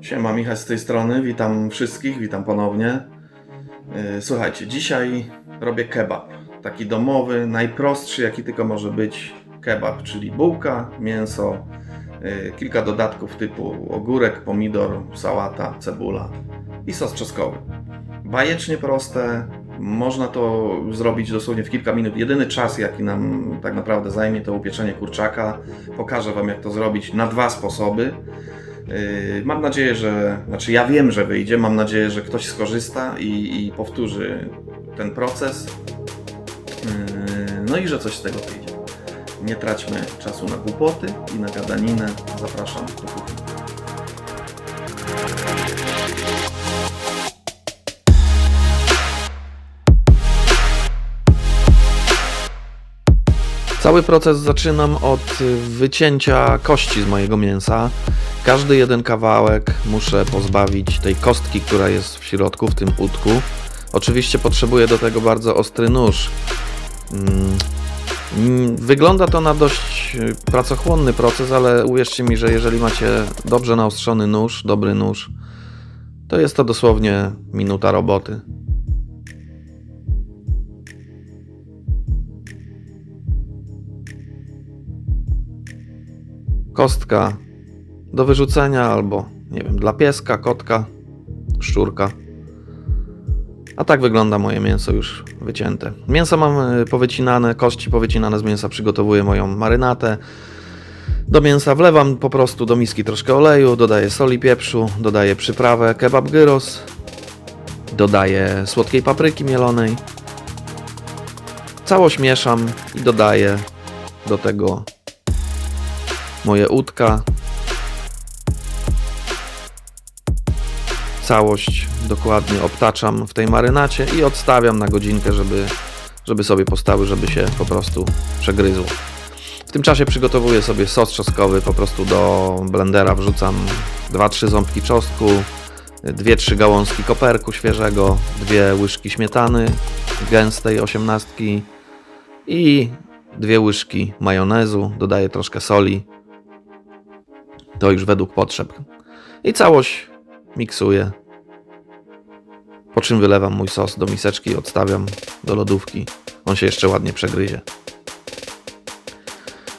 Siema, Michał z tej strony, witam wszystkich, witam ponownie. Yy, Słuchajcie, dzisiaj robię kebab. Taki domowy, najprostszy jaki tylko może być kebab, czyli bułka, mięso, yy, kilka dodatków typu ogórek, pomidor, sałata, cebula i sos czeskowy. Bajecznie proste, można to zrobić dosłownie w kilka minut. Jedyny czas jaki nam tak naprawdę zajmie to upieczenie kurczaka. Pokażę Wam jak to zrobić na dwa sposoby. Yy, Mam nadzieję, że, znaczy ja wiem, że wyjdzie. Mam nadzieję, że ktoś skorzysta i, i powtórzy ten proces. Yy, No i że coś z tego wyjdzie. Nie traćmy czasu na głupoty i na gadaninę. Zapraszam do kuchni. Cały proces zaczynam od wycięcia kości z mojego mięsa. Każdy jeden kawałek muszę pozbawić tej kostki, która jest w środku, w tym udku. Oczywiście potrzebuję do tego bardzo ostry nóż. Mm, Wygląda to na dość y, pracochłonny proces, ale uwierzcie mi, że jeżeli macie dobrze naostrzony nóż, dobry nóż, to jest to dosłownie minuta roboty. Kostka do wyrzucenia albo, nie wiem, dla pieska, kotka, szczurka. A tak wygląda moje mięso już wycięte. Mięso mam y, powycinane, kości powycinane z mięsa, przygotowuję moją marynatę. Do mięsa wlewam po prostu do miski troszkę oleju, dodaję soli, pieprzu, dodaję przyprawę kebab gyros, dodaję słodkiej papryki mielonej. Całość mieszam i dodaję do tego moje udka. Całość dokładnie obtaczam w tej marynacie i odstawiam na godzinkę, żeby, żeby sobie postały, żeby się po prostu przegryzło. W tym czasie przygotowuję sobie sos czosnkowy, po prostu do blendera wrzucam 2-3 ząbki czosnku, 2-3 gałązki koperku świeżego, dwie łyżki śmietany gęstej osiemnastki i dwie łyżki majonezu, dodaję troszkę soli, to już według potrzeb. I całość miksuję. Po czym wylewam mój sos do miseczki i odstawiam do lodówki. On się jeszcze ładnie przegryzie.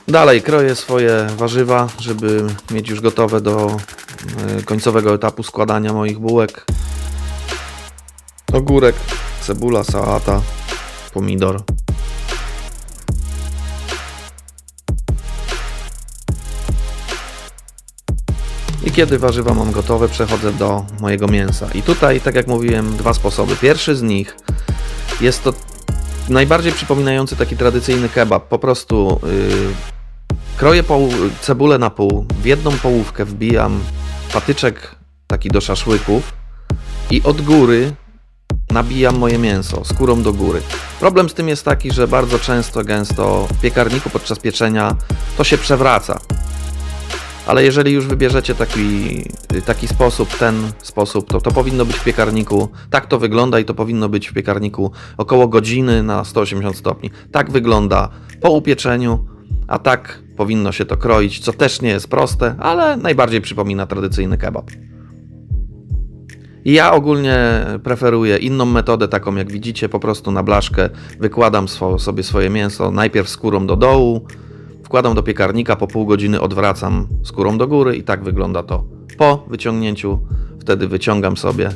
Dalej kroję swoje warzywa, żeby mieć już gotowe do y, końcowego etapu składania moich bułek. Ogórek, cebula, sałata, pomidor. Kiedy warzywa mam gotowe, przechodzę do mojego mięsa. I tutaj, tak jak mówiłem, dwa sposoby. Pierwszy z nich jest to najbardziej przypominający taki tradycyjny kebab. Po prostu yy, kroję cebulę na pół, w jedną połówkę wbijam patyczek taki do szaszłyków i od góry nabijam moje mięso skórą do góry. Problem z tym jest taki, że bardzo często, gęsto w piekarniku podczas pieczenia to się przewraca. Ale jeżeli już wybierzecie taki, taki sposób, ten sposób, to to powinno być w piekarniku. Tak to wygląda i to powinno być w piekarniku około godziny na 180 stopni. Tak wygląda po upieczeniu, a tak powinno się to kroić, co też nie jest proste, ale najbardziej przypomina tradycyjny kebab. Ja ogólnie preferuję inną metodę, taką jak widzicie, po prostu na blaszkę wykładam swo- sobie swoje mięso najpierw skórą do dołu, wkładam do piekarnika, po pół godziny odwracam skórą do góry i tak wygląda to po wyciągnięciu. Wtedy wyciągam sobie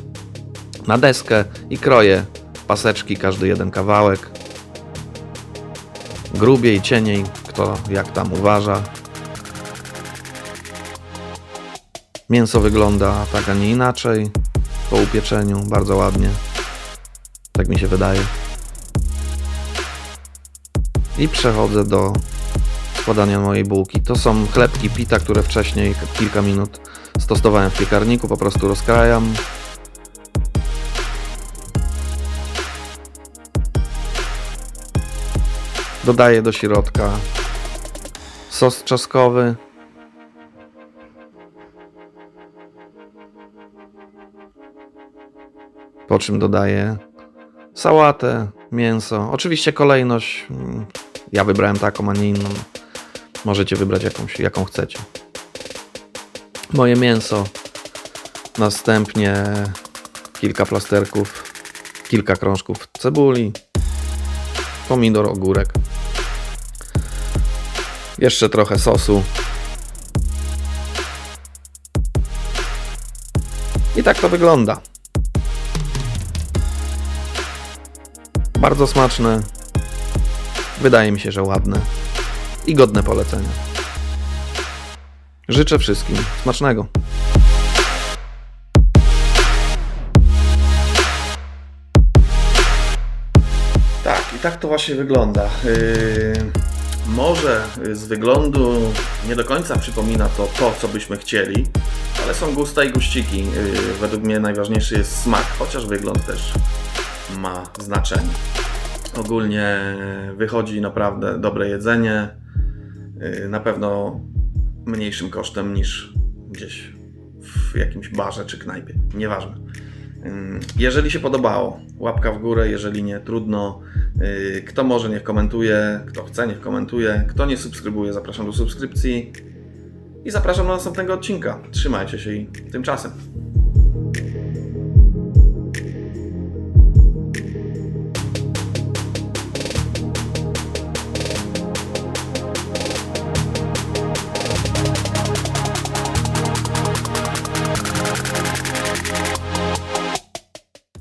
na deskę i kroję paseczki, każdy jeden kawałek. Grubiej, cieniej, kto jak tam uważa. Mięso wygląda tak, a nie inaczej po upieczeniu, bardzo ładnie. Tak mi się wydaje. I przechodzę do składania mojej bułki. To są chlebki pita, które wcześniej kilka minut stosowałem w piekarniku, po prostu rozkrajam. Dodaję do środka sos czosnkowy. Po czym dodaję sałatę, mięso. Oczywiście kolejność mm, ja wybrałem taką, a nie inną. Możecie wybrać jakąś, jaką chcecie. Moje mięso. Następnie kilka plasterków, kilka krążków cebuli, pomidor, ogórek. Jeszcze trochę sosu. I tak to wygląda. Bardzo smaczne. Wydaje mi się, że ładne i godne polecenia. Życzę wszystkim smacznego. Tak, i tak to właśnie wygląda. Yy, może z wyglądu nie do końca przypomina to to, co byśmy chcieli, ale są gusta i guściki. Yy, według mnie najważniejszy jest smak, chociaż wygląd też ma znaczenie. Ogólnie wychodzi naprawdę dobre jedzenie. Yy, Na pewno mniejszym kosztem niż gdzieś w jakimś barze czy knajpie. Nieważne. Ym, Jeżeli się podobało, łapka w górę, jeżeli nie, trudno. Yy, Kto może, niech komentuje, kto chce, niech komentuje. Kto nie subskrybuje, zapraszam do subskrypcji. I zapraszam do następnego odcinka. Trzymajcie się i tymczasem.